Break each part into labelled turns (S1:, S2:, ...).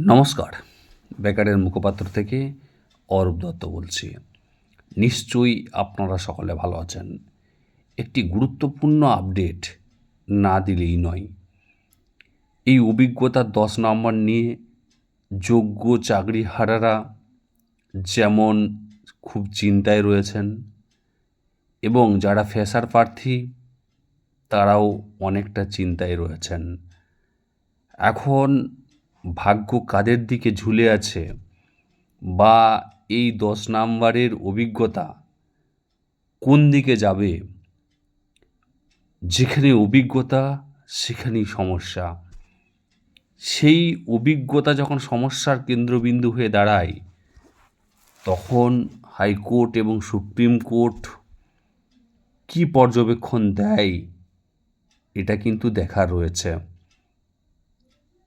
S1: নমস্কার। বেকারের মুখপাত্র থেকে অরূপ দত্ত বলছি। নিশ্চয়ই আপনারা সকলে ভালো আছেন। একটি গুরুত্বপূর্ণ আপডেট না দিলেই নয়। এই অভিজ্ঞতার দশ নম্বর নিয়ে যোগ্য চাকরিহারারা যেমন খুব চিন্তায় রয়েছেন এবং যারা ফেসার প্রার্থী, তারাও অনেকটা চিন্তায় রয়েছেন। এখন ভাগ্য কাদের দিকে ঝুলে আছে? বা এই দশ নাম্বারের অভিজ্ঞতা কোন দিকে যাবে? যেখানে অভিজ্ঞতা, সেখানেই সমস্যা। সেই অভিজ্ঞতা যখন সমস্যার কেন্দ্রবিন্দু হয়ে দাঁড়ায়, তখন হাইকোর্ট এবং সুপ্রিম কোর্ট কী পর্যবেক্ষণ দেয়, এটা কিন্তু দেখার রয়েছে।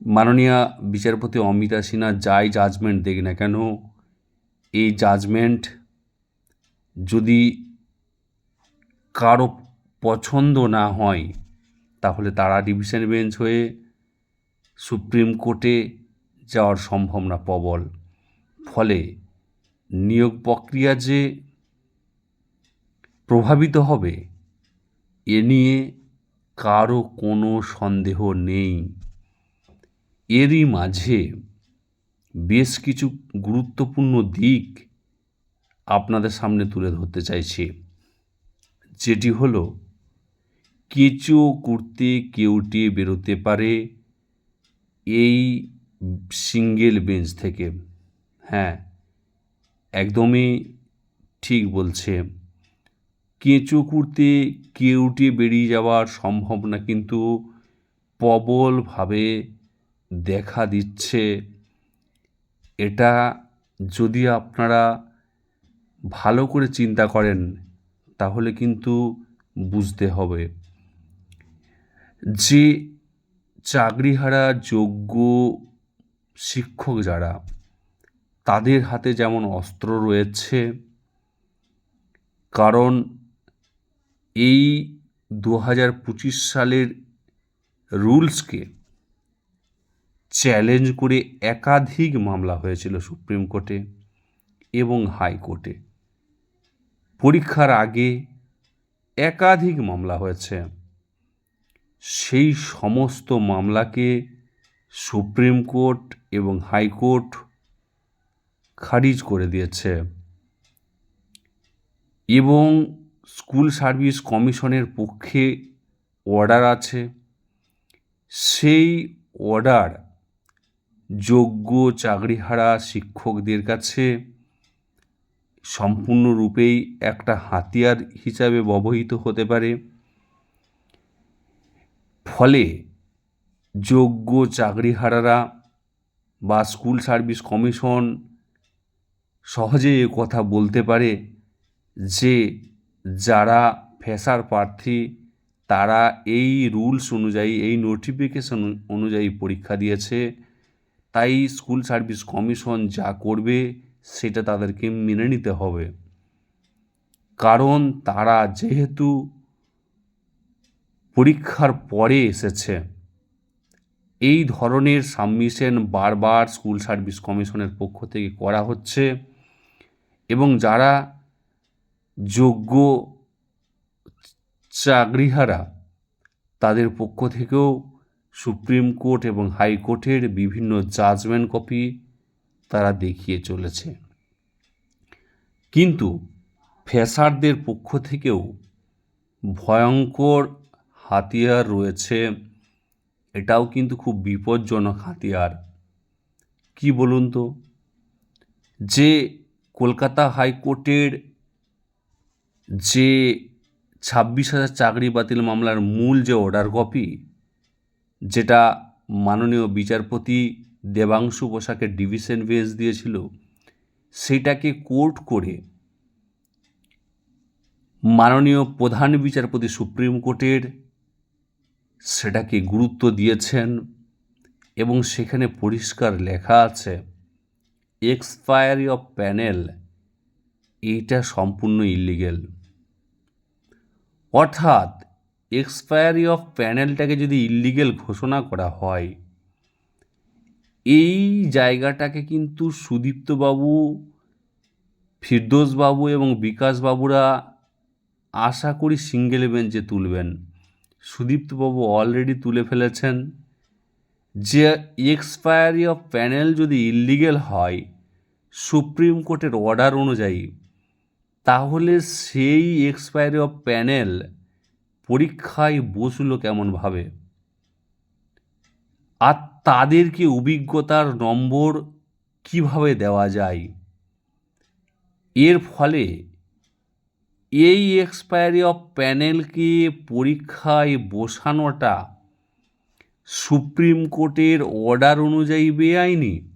S1: মাননীয় বিচারপতি অমিতা সিনহা যাই জাজমেন্ট দেখ না কেন, এই জাজমেন্ট যদি কারও পছন্দ না হয়, তাহলে তারা ডিভিশন বেঞ্চ হয়ে সুপ্রিম কোর্টে যাওয়ার সম্ভাবনা প্রবল। ফলে নিয়োগ প্রক্রিয়া যে প্রভাবিত হবে, এ নিয়ে কারও কোনো সন্দেহ নেই। এরই মাঝে বেশ কিছু গুরুত্বপূর্ণ দিক আপনাদের সামনে তুলে ধরতে চাইছি। যেটি হলো, কেঁচো করতে কেউটে বেরোতে পারে এই সিঙ্গেল বেঞ্চ থেকে। হ্যাঁ একদমই ঠিক বলছে। কেঁচো করতে কেউটে বেরিয়ে যাওয়ার সম্ভাবনা কিন্তু প্রবলভাবে দেখা দিচ্ছে। এটা যদি আপনারা ভালো করে চিন্তা করেন, তাহলে কিন্তু বুঝতে হবে যে চাকরিহারা যোগ্য শিক্ষক যারা, তাদের হাতে যেমন অস্ত্র রয়েছে, কারণ এই দু হাজার পঁচিশ সালের রুলসকে চ্যালেঞ্জ করে একাধিক মামলা হয়েছিল সুপ্রিম কোর্টে এবং হাইকোর্টে। পরীক্ষার আগে একাধিক মামলা হয়েছে। সেই সমস্ত মামলাকে সুপ্রিম কোর্ট এবং হাইকোর্ট খারিজ করে দিয়েছে এবং স্কুল সার্ভিস কমিশনের পক্ষে অর্ডার আছে। সেই অর্ডার যোগ্য চাকরিহারা শিক্ষকদের কাছে সম্পূর্ণরূপেই একটা হাতিয়ার হিসাবে ব্যবহৃত হতে পারে। ফলে যোগ্য চাকরিহারারা বা স্কুল সার্ভিস কমিশন সহজে এ কথা বলতে পারে যে যারা ফেসার প্রার্থী, তারা এই রুলস অনুযায়ী, এই নোটিফিকেশন অনুযায়ী পরীক্ষা দিয়েছে। তাই স্কুল সার্ভিস কমিশন যা করবে সেটা তাদেরকে মেনে নিতে হবে। কারণ তারা যেহেতু পরীক্ষার পরে এসেছে, এই ধরনের সাবমিশন বারবার স্কুল সার্ভিস কমিশনের পক্ষ থেকে করা হচ্ছে এবং যারা যোগ্য চাকরিহারা তাদের পক্ষ থেকেও সুপ্রিম কোর্ট এবং হাইকোর্টের বিভিন্ন জাজমেন্ট কপি তারা দেখিয়ে চলেছে। কিন্তু ফেসারদের পক্ষ থেকেও ভয়ঙ্কর হাতিয়ার রয়েছে। এটাও কিন্তু খুব বিপজ্জনক হাতিয়ার। কি বলুন তো? যে কলকাতা হাইকোর্টের যে ছাব্বিশ হাজার চাকরি বাতিল মামলার মূল যে অর্ডার কপি যেটা মাননীয় বিচারপতি দেবাংশু পোশাকের ডিভিশন বেঞ্চ দিয়েছিল সেটাকে কোর্ট করে মাননীয় প্রধান বিচারপতি সুপ্রিম কোর্টের সেটাকে গুরুত্ব দিয়েছেন এবং সেখানে পরিষ্কার লেখা আছে এক্সপায়ারি অফ প্যানেল এইটা সম্পূর্ণ ইলিগেল অর্থাৎ এক্সপায়ারি অফ প্যানেলটাকে যদি ইলিগেল ঘোষণা করা হয়, এই জায়গাটাকে কিন্তু সুদীপ্তবাবু, ফিরদোসবাবু এবং বিকাশবাবুরা আশা করি সিঙ্গেল বেঞ্চে তুলবেন। সুদীপ্তবাবু অলরেডি তুলে ফেলেছেন। যে এক্সপায়ারি অফ প্যানেল যদি ইলিগেল হয়, সুপ্রিম কোর্টের অর্ডার অনুযায়ী, তাহলে সেই এক্সপায়ারি অফ প্যানেল পরীক্ষায় বসল কেমনভাবে আর তাদেরকে অভিজ্ঞতার নম্বর কীভাবে দেওয়া যায়? এর ফলে এই এক্সপায়ারি অফ প্যানেলকে পরীক্ষায় বসানোটা সুপ্রিম কোর্টের অর্ডার অনুযায়ী বেআইনি।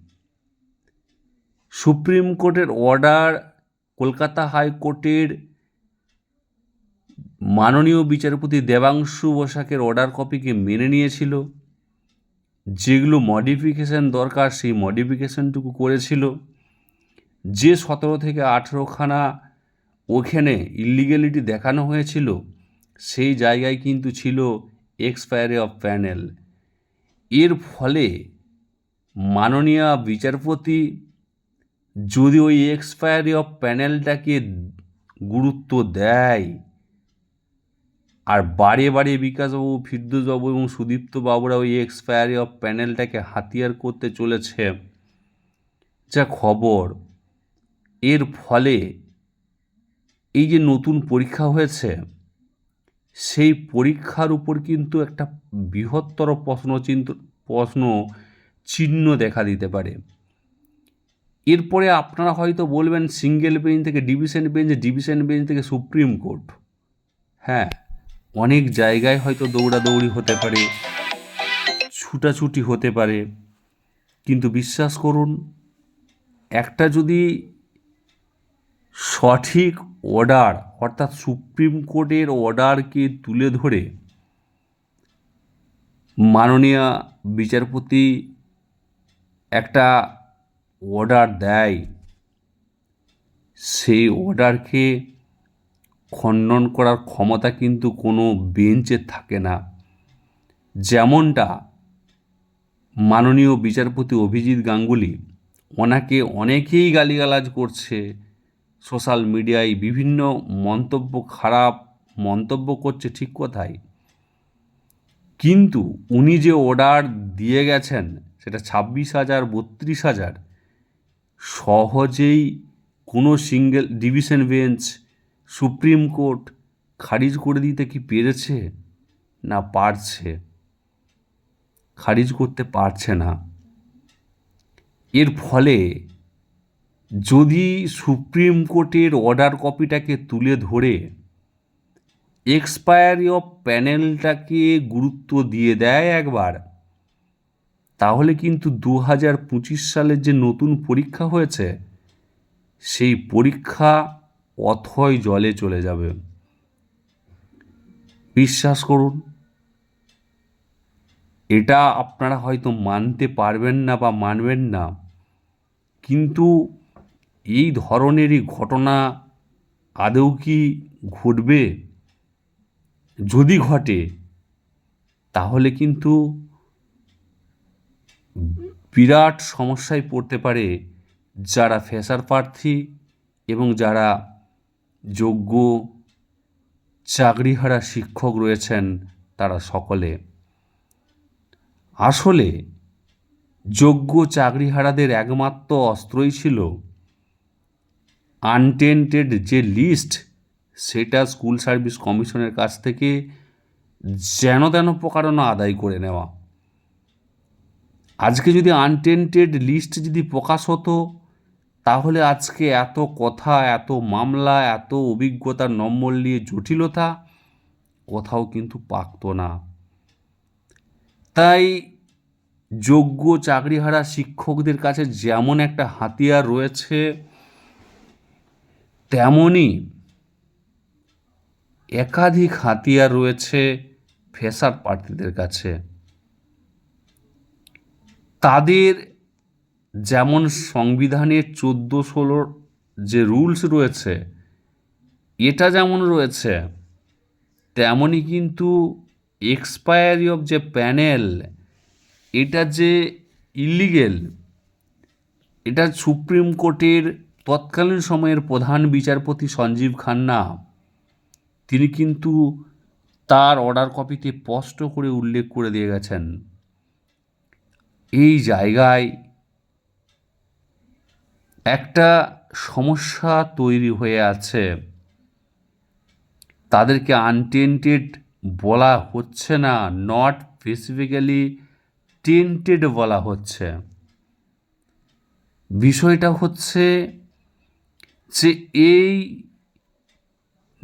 S1: সুপ্রিম কোর্টের অর্ডার কলকাতা হাইকোর্টের মাননীয় বিচারপতি দেবাংশু বসাকের অর্ডার কপিকে মেনে নিয়েছিল। যেগুলো মডিফিকেশান দরকার, সেই মডিফিকেশানটুকু করেছিল। যে সতেরো থেকে আঠেরোখানা ওখানে ইলিগ্যালিটি দেখানো হয়েছিল, সেই জায়গায় কিন্তু ছিল এক্সপায়ারি অফ প্যানেল এর ফলে মাননীয় বিচারপতি যদি ওই এক্সপায়ারি অফ প্যানেলটাকে গুরুত্ব দেয় আর বাড়িয়ে বাড়িয়ে বিকাশবাবু, ফিরদোসবাবু এবং সুদীপ্ত বাবুরা ওই এক্সপায়ারি অফ প্যানেলটাকে হাতিয়ার করতে চলেছে। যা খবর। এর ফলে এই যে নতুন পরীক্ষা হয়েছে, সেই পরীক্ষার উপর কিন্তু একটা বৃহত্তর প্রশ্ন চিন্ত প্রশ্ন চিহ্ন দেখা দিতে পারে। এরপরে আপনারা হয়তো বলবেন সিঙ্গেল বেঞ্চ থেকে ডিভিশন বেঞ্চ ডিভিশন বেঞ্চ থেকে সুপ্রিম কোর্ট। হ্যাঁ অনেক জায়গায় হয়তো দৌড়াদৌড়ি হতে পারে, ছুটাছুটি হতে পারে, কিন্তু বিশ্বাস করুন, একটা যদি সঠিক অর্ডার অর্থাৎ সুপ্রিম কোর্টের অর্ডারকে তুলে ধরে মাননীয় বিচারপতি একটা অর্ডার দেয়, সেই অর্ডারকে খণ্ডন করার ক্ষমতা কিন্তু কোনো বেঞ্চের থাকে না। যেমনটা মাননীয় বিচারপতি অভিজিৎ গাঙ্গুলি ওনাকে অনেকেই গালিগালাজ করছে। সোশ্যাল মিডিয়ায় বিভিন্ন মন্তব্য খারাপ মন্তব্য করছে ঠিক কথাই। কিন্তু উনি যে অর্ডার দিয়ে গেছেন সেটা ছাব্বিশ হাজার, বত্রিশ হাজার, সহজেই কোনো single division bench supreme court খারিজ করে দিতে কি পেরেছে? না পারছে। খারিজ করতে পারছে না। এর ফলে যদি সুপ্রিম কোর্টের অর্ডার কপিটাকে তুলে ধরে, এক্সপায়ারি অফ প্যানেলটাকে গুরুত্ব দিয়ে দেয় একবার, তাহলে কিন্তু দু হাজার পঁচিশ সালের যে নতুন পরীক্ষা হয়েছে, সেই পরীক্ষা অথয় জলে চলে যাবে। বিশ্বাস করুন, এটা আপনারা হয়তো মানতে পারবেন না বা মানবেন না, কিন্তু এই ধরনেরই ঘটনা আদৌ কি ঘটবে? যদি ঘটে, তাহলে কিন্তু বিরাট সমস্যায় পড়তে পারে যারা ফেসার প্রার্থী এবং যারা যোগ্য চাকরিহারা শিক্ষক রয়েছেন তারা সকলে। আসলে যোগ্য চাকরিহারাদের একমাত্র অস্ত্রই ছিল আনটেন্টেড যে লিস্ট সেটা স্কুল সার্ভিস কমিশনের কাছ থেকে যেন তেন প্রকারণা আদায় করে নেওয়া। আজকে যদি আনটেন্টেড লিস্ট যদি প্রকাশ হতো তাহলে আজকে এত কথা, এত মামলা, এত অভিজ্ঞতার নম্বর নিয়ে জটিলতা কোথাও কিন্তু পাকতো না। তাই যোগ্য চাকরিহারা শিক্ষকদের কাছে যেমন একটা হাতিয়ার রয়েছে, তেমনই একাধিক হাতিয়ার রয়েছে ফেসার প্রার্থীদের কাছে। তাদের যেমন সংবিধানের চোদ্দ ষোলোর যে রুলস রয়েছে, এটা যেমন রয়েছে তেমনই কিন্তু এক্সপায়ারি অফ যে প্যানেল, এটা যে ইলিগেল, এটা সুপ্রিম কোর্টের তৎকালীন সময়ের প্রধান বিচারপতি সঞ্জীব খান্না, তিনি কিন্তু তার অর্ডার কপিতে স্পষ্ট করে উল্লেখ করে দিয়ে গেছেন। এই জায়গায় একটা সমস্যা তৈরি হয়ে আছে। তাদেরকে আনটেন্টেড বলা হচ্ছে না নট স্পেসিফিক্যালি টেন্টেড বলা হচ্ছে। বিষয়টা হচ্ছে যে এই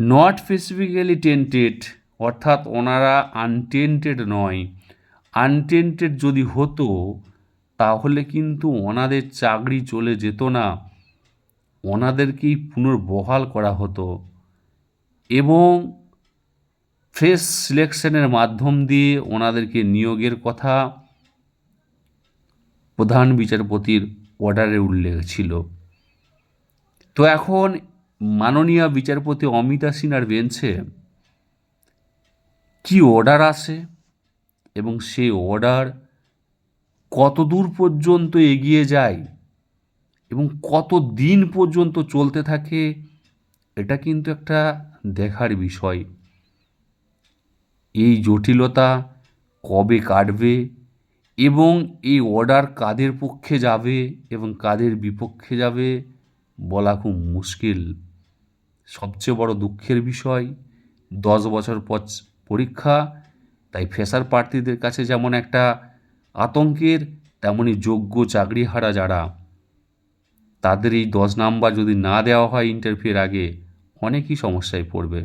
S1: নট স্পেসিফিক্যালি টেন্টেড অর্থাৎ ওনারা আনটেন্টেড নয় আনটেন্টেড যদি হতো তাহলে কিন্তু ওনাদের চাকরি চলে যেত না। ওনাদেরকেই পুনর্বহাল করা হতো এবং ফ্রেশ সিলেকশনের মাধ্যম দিয়ে ওনাদেরকে নিয়োগের কথা প্রধান বিচারপতির অর্ডারে উল্লেখ ছিল। তো এখন মাননীয় বিচারপতি অমিতা সিনহার বেঞ্চে কি অর্ডার আসে এবং সেই অর্ডার কত দূর পর্যন্ত এগিয়ে যায় এবং কত দিন পর্যন্ত চলতে থাকে, এটা কিন্তু একটা দেখার বিষয়। এই জটিলতা কবে কাটবে এবং এই অর্ডার কাদের পক্ষে যাবে এবং কাদের বিপক্ষে যাবে, বলা খুব মুশকিল। সবচেয়ে বড় দুঃখের বিষয়, দশ বছর পর পরীক্ষা, তাই ফেসার প্রার্থীদের কাছে যেমন একটা আতঙ্কের তেমনই যোগ্য চাকরিহারা যারা, তাদের এই দশ নাম্বার যদি না দেওয়া হয় ইন্টারভিউয়ের আগে অনেকই সমস্যায় পড়বে।